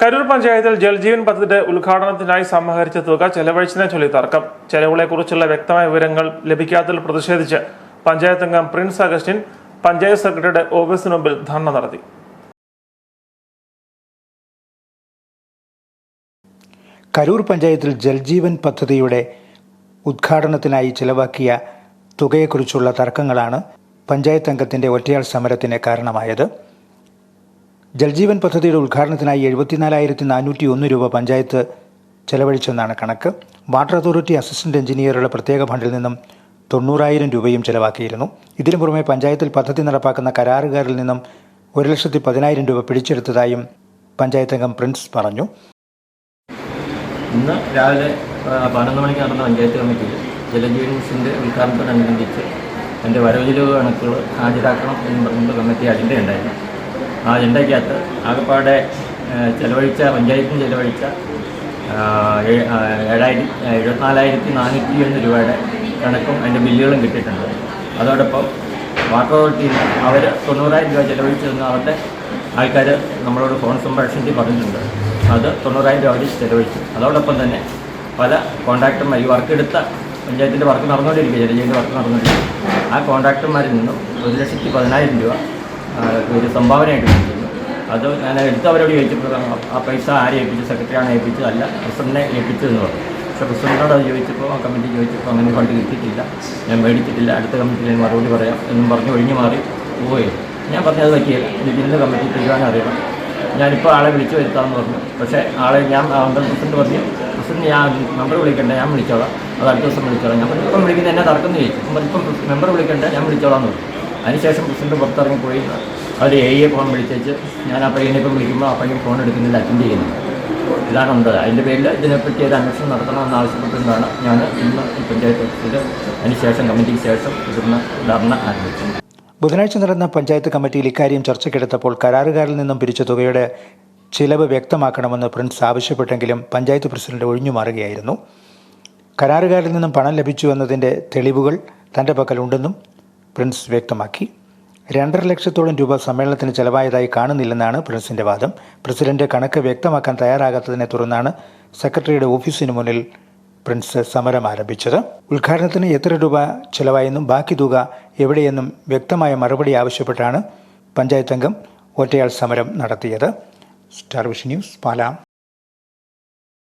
കരൂർ പഞ്ചായത്തിൽ ജൽജീവൻ പദ്ധതിയുടെ ഉദ്ഘാടനത്തിനായി സമാഹരിച്ച തുക ചെലവഴിച്ചതിനെ ചൊല്ലി തർക്കം. ചെലവുകളെക്കുറിച്ചുള്ള വ്യക്തമായ വിവരങ്ങൾ ലഭിക്കാത്തതിൽ പ്രതിഷേധിച്ച് പഞ്ചായത്ത് അംഗം പ്രിൻസ് അഗസ്റ്റിൻ പഞ്ചായത്ത് സെക്രട്ടറിയുടെ ഓഫീസിന് മുമ്പിൽ ധർണ നടത്തി. കരൂർ പഞ്ചായത്തിൽ ജൽജീവൻ പദ്ധതിയുടെ ഉദ്ഘാടനത്തിനായി ചെലവാക്കിയ തുകയെക്കുറിച്ചുള്ള തർക്കങ്ങളാണ് പഞ്ചായത്ത് അംഗത്തിന്റെ ഒറ്റയാൾ സമരത്തിന് കാരണമായത്. ജൽജീവൻ പദ്ധതിയുടെ ഉദ്ഘാടനത്തിനായി എഴുപത്തിനാലായിരത്തി നാനൂറ്റി ഒന്ന് രൂപ പഞ്ചായത്ത് ചെലവഴിച്ചെന്നാണ് കണക്ക്. വാട്ടർ അതോറിറ്റി അസിസ്റ്റന്റ് എഞ്ചിനീയറുടെ പ്രത്യേക ഫണ്ടിൽ നിന്നും തൊണ്ണൂറായിരം രൂപയും ചെലവാക്കിയിരുന്നു. ഇതിനു പുറമെ പഞ്ചായത്തിൽ പദ്ധതി നടപ്പാക്കുന്ന കരാറുകാരിൽ നിന്നും ഒരു ലക്ഷത്തി പതിനായിരം രൂപ പിടിച്ചെടുത്തതായും പഞ്ചായത്ത് അംഗം പ്രിൻസ് പറഞ്ഞു. ഇന്ന് രാവിലെ പതിനൊന്ന് മണിക്ക് നടന്ന പഞ്ചായത്ത് കമ്മിറ്റിയിൽ ജലജീവൻ മിഷന്റെ ഉദ്ഘാടനത്തോടനുബന്ധിച്ച് എന്റെ വരവ് ചിലവ് കണക്കുകൾ ഹാജരാക്കണം എന്ന് പറഞ്ഞുകൊണ്ട് കമ്മിറ്റി അജണ്ട ഉണ്ടായിരുന്നു. ആ അജണ്ടയ്ക്കകത്ത് ആകെപ്പാടെ ചെലവഴിച്ച പഞ്ചായത്തിന് ചെലവഴിച്ച ഏഴായിരത്തി എഴുപത്തിനാലായിരത്തി നാനൂറ്റി ഒന്ന് രൂപയുടെ കണക്കും അതിന്റെ ബില്ലുകളും കിട്ടിയിട്ടുണ്ട്. അതോടൊപ്പം വാട്ടർ അതോറിറ്റിയിൽ അവർ തൊണ്ണൂറായിരം രൂപ ചെലവഴിച്ചതെന്ന് അവരുടെ ആൾക്കാർ നമ്മളോട് ഫോൺ സംഭാഷണത്തിൽ പറഞ്ഞിട്ടുണ്ട്. അത് തൊണ്ണൂറായിരം രൂപ അവർ ചെലവഴിച്ചു. അതോടൊപ്പം തന്നെ പല കോൺട്രാക്ടർമാർ ഈ വർക്ക് എടുത്ത പഞ്ചായത്തിന്റെ വർക്ക് നടന്നുകൊണ്ടിരിക്കുക ജലജീവിന്റെ വർക്ക് നടന്നുകൊണ്ടിരിക്കുക ആ കോൺട്രാക്ടർമാരിൽ നിന്നും ഒരു ലക്ഷത്തി പതിനായിരം രൂപ ഒരു സംഭാവനയായിട്ട് കൊടുത്തിരുന്നു. അത് ഞാൻ എടുത്ത് അവരോട് ചോദിച്ചപ്പോൾ ആ- പൈസ ആരെ ഏൽപ്പിച്ചു? സെക്രട്ടറിയാണ് ഏൽപ്പിച്ചത്. അല്ല പ്രസിഡന്റിനെ ഏൽപ്പിച്ചതെന്ന് പറഞ്ഞു. പക്ഷേ പ്രസിഡന്റിനോട് അത് ചോദിച്ചപ്പോൾ ആ കമ്മിറ്റി ചോദിച്ചപ്പോൾ അങ്ങനെ ഫണ്ട് കിട്ടിയിട്ടില്ല. ഞാൻ മേടിച്ചിട്ടില്ല. അടുത്ത കമ്മിറ്റിയിൽ ഞാൻ മറുപടി പറയാം എന്നും പറഞ്ഞ് ഒഴിഞ്ഞു മാറി പോവുകയും. ഞാൻ പറഞ്ഞത് പറ്റിയില്ല. എനിക്ക് ഇന്ന് കമ്മിറ്റി തീരുമാനം അറിയണം. ഞാനിപ്പോൾ ആളെ വിളിച്ചു വരുത്താമെന്ന് പറഞ്ഞു. പക്ഷേ ആളെ ഞാൻ അമ്പൽ പ്രസിഡന്റ് പറഞ്ഞു പ്രസിഡന്റ് ഞാൻ മെമ്പർ വിളിക്കണ്ട. ഞാൻ വിളിച്ചോളാം. അത് അടുത്ത ദിവസം വിളിച്ചോളാം. ഞാൻ ഇപ്പം വിളിക്കുന്ന എന്നെ തർക്കം ചോദിച്ചു. ഇപ്പം മെമ്പർ വിളിക്കണ്ട. ഞാൻ വിളിച്ചോളാം എന്ന് പറഞ്ഞു. അതിനുശേഷം പ്രസിഡന്റ് പുറത്തിറങ്ങി പോയി. അവർ എ ഐയെ ഫോൺ വിളിച്ചേച്ച് ഞാൻ ആ പയ്യനെ ഇപ്പം വിളിക്കുമ്പോൾ ആ പയ്യൻ ഫോൺ എടുക്കുന്നില്ല അറ്റൻഡ് ചെയ്യുന്നത് ഇതാണ് ഉണ്ടത് അതിന്റെ പേരിൽ ഇതിനെപ്പറ്റി ഒരു അന്വേഷണം നടത്തണമെന്ന് ആവശ്യപ്പെട്ടുകൊണ്ടാണ് ഞാൻ ഇന്ന് ഈ പഞ്ചായത്ത് ഓഫീസിൽ അതിനുശേഷം കമ്മിറ്റിക്ക് ശേഷം ഇതിന് ധർണ ആരംഭിച്ചത് ബുധനാഴ്ച നടന്ന പഞ്ചായത്ത് കമ്മിറ്റിയിൽ ഇക്കാര്യം ചർച്ചയ്ക്കെടുത്തപ്പോൾ കരാറുകാരിൽ നിന്നും പിരിച്ച തുകയുടെ ചിലവ് വ്യക്തമാക്കണമെന്ന് പ്രിൻസ് ആവശ്യപ്പെട്ടെങ്കിലും പഞ്ചായത്ത് പ്രസിഡന്റ് ഒഴിഞ്ഞു മാറുകയായിരുന്നു. കരാറുകാരിൽ നിന്നും പണം ലഭിച്ചു എന്നതിന്റെ തെളിവുകൾ തന്റെ പക്കലുണ്ടെന്നും പ്രിൻസ് വ്യക്തമാക്കി. രണ്ടര ലക്ഷത്തോളം രൂപ സമ്മേളനത്തിന് ചെലവായതായി കാണുന്നില്ലെന്നാണ് പ്രിൻസിന്റെ വാദം. പ്രസിഡന്റ് കണക്ക് വ്യക്തമാക്കാൻ തയ്യാറാകാത്തതിനെ തുടർന്നാണ് സെക്രട്ടറിയുടെ ഓഫീസിന് മുന്നിൽ പ്രിൻസ് സമരം ആരംഭിച്ചത്. ഉദ്ഘാടനത്തിന് എത്ര രൂപ ചെലവായെന്നും ബാക്കി തുക എവിടെയെന്നും വ്യക്തമായ മറുപടി ആവശ്യപ്പെട്ടാണ് പഞ്ചായത്ത് അംഗം ഒറ്റയാൾ സമരം നടത്തിയത്. Star vision news പാലാം.